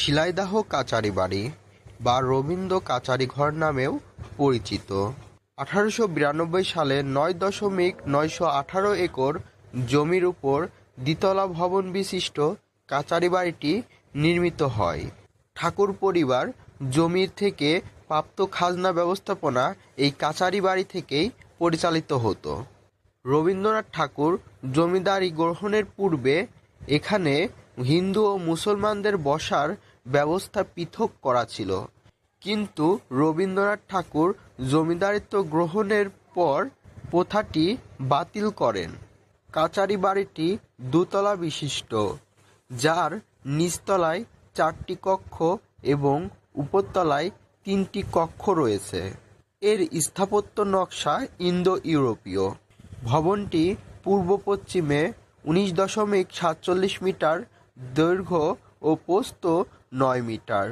শিলাইদহ কাচারি বাড়ি বা রবীন্দ্র কাচারি ঘর নামেও পরিচিত। আঠারোশো বিরানব্বই সালে নয় দশমিক নয়শো আঠারো একর জমির উপর দ্বিতলা ভবন বিশিষ্ট কাচারি বাড়িটি নির্মিত হয়। ঠাকুর পরিবার জমির থেকে প্রাপ্ত খাজনা ব্যবস্থাপনা এই কাচারি বাড়ি থেকেই পরিচালিত হতো। রবীন্দ্রনাথ ঠাকুর জমিদারি গ্রহণের পূর্বে এখানে হিন্দু ও মুসলমানদের বসার ব্যবস্থা পৃথক করা ছিল। কিন্তু রবীন্দ্রনাথ ঠাকুর জমিদারিত্ব গ্রহণের পর প্রথাটি বাতিল করেন। কাচারি বাড়িটি দোতলা বিশিষ্ট, যার নিচতলায় চারটি কক্ষ এবং উপরতলায় তিনটি কক্ষ রয়েছে। এর স্থাপত্য নকশা ইন্দো ইউরোপীয় ভবনটি পূর্ব পশ্চিমে উনিশ দশমিক সাতচল্লিশ মিটার দৈর্ঘ্য ও প্রস্থ নয় মিটার।